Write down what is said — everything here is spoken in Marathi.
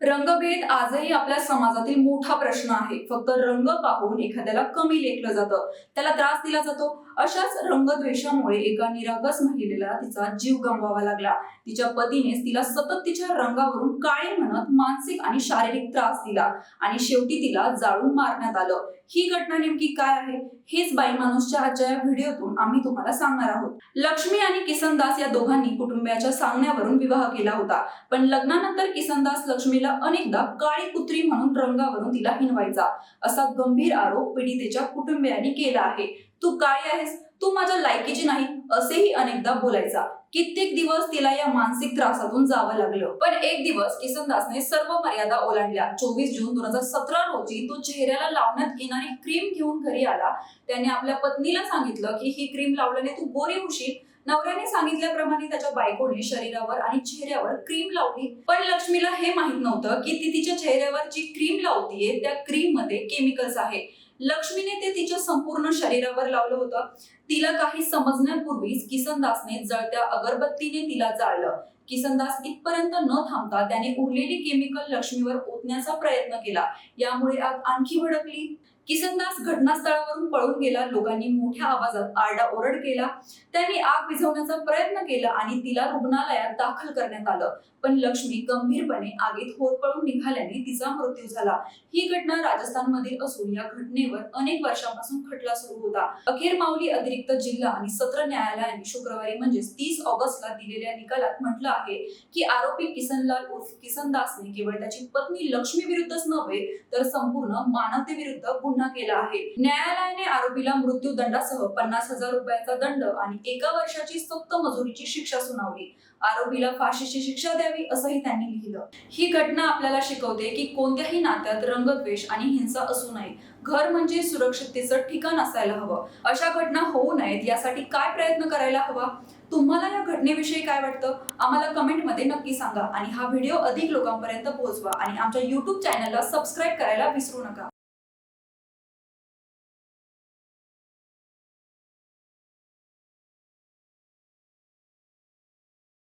रंगभेद आजही आपल्या समाजातील मोठा प्रश्न आहे. फक्त रंग पाहून एखाद्याला कमी लेखलं जातं. त्याला त्रास दिला जातो. अशाच रंगद्वेषामुळे एका निरागस महिलेला तिचा जीव गमवावा लागला. तिच्या पतीनेच तिला सतत तिच्या रंगावरून काळे म्हणत मानसिक आणि शारीरिक त्रास दिला आणि शेवटी तिला जाळून मारण्यात आलं. ही घटना नेमकी काय आहे? हेच बाई माणूसच्या आजच्या या व्हिडिओतून आम्ही तुम्हाला सांगणार आहोत. लक्ष्मी आणि किसन दास या दोघांनी कुटुंबियाच्या सांगण्यावरून विवाह केला होता. पण लग्नानंतर किसनदास लक्ष्मीला अनेकदा काळी कुत्री म्हणून रंगावरून तिला हिनवायचा असा गंभीर आरोप पीडितेच्या कुटुंबियांनी केला आहे. तू काळी आहेस. तू माझ्या लायकीची नाही असेही अनेकदा बोलायचा. कित्येक दिवस तिला या मानसिक त्रासातून जावं लागलं. पण एक दिवस किसनदासने सर्व मर्यादा ओलांडल्या. चोवीस जून दोन हजार सतरा रोजी तो चेहऱ्याला लावण्यात येणारी क्रीम घेऊन घरी आला. त्याने आपल्या पत्नीला सांगितलं की ही क्रीम लावल्याने तू गोरी होशील. नवऱ्याने सांगितल्याप्रमाणे त्याच्या बायकोने शरीरावर आणि चेहऱ्यावर क्रीम लावली. पण लक्ष्मीला हे माहीत नव्हतं की ती तिच्या चेहऱ्यावर जी क्रीम लावतीये त्या क्रीममध्ये केमिकल्स आहे. लक्ष्मीने ते तिच्या संपूर्ण शरीरावर लावलं होतं. तिला काही समजण्यापूर्वीच किसनदासने जळत्या अगरबत्तीने तिला जाळलं. किसनदास इथपर्यंत न थांबता त्याने उरलेली केमिकल लक्ष्मीवर ओतण्याचा प्रयत्न केला. यामुळे आग आणखी भडकली. किसनदास घटनास्थळावरून पळून गेला. लोकांनी मोठ्या आवाजात आरडाओरड केला. त्यांनी आग विझवण्याचा प्रयत्न केला आणि तिला रुग्णालयात दाखल करण्यात आलं. पण लक्ष्मी गंभीरपणे आगीत होरपळून निघाल्याने तिचा मृत्यू झाला. ही घटना राजस्थानमधील असून या घटनेवर अनेक वर्षांपासून खटला सुरू होता. अखेर माऊली अतिरिक्त जिल्हा आणि सत्र न्यायालयाने शुक्रवारी म्हणजेच तीस ऑगस्टला दिलेल्या निकालात म्हटलं आहे की आरोपी किसनलाल उर्फ किसनदासने केवळ त्याची पत्नी लक्ष्मी विरुद्धच नव्हे तर संपूर्ण मानवतेविरुद्ध गुन्हा केला आहे. न्यायालयाने आरोपीला मृत्यूदंडासह पन्नास हजार रुपयाचा दंड आणि एका वर्षाची सक्त मजुरीची शिक्षा सुनावली. आरोपीला फाशीची शिक्षा द्यावी असंही त्यांनी लिहिलं. ही घटना आपल्याला शिकवते की कोणत्याही नात्यात रंगद्वेष आणि हिंसा असू नये. घर म्हणजे सुरक्षिततेचं ठिकाण असायला हवं. अशा घटना होऊ नयेत यासाठी काय प्रयत्न करायला हवा? तुम्हाला या घटनेविषयी काय वाटतं? आम्हाला कमेंटमध्ये नक्की सांगा आणि हा व्हिडिओ अधिक लोकांपर्यंत पोहोचवा आणि आमच्या युट्यूब चॅनलला सबस्क्राईब करायला विसरू नका.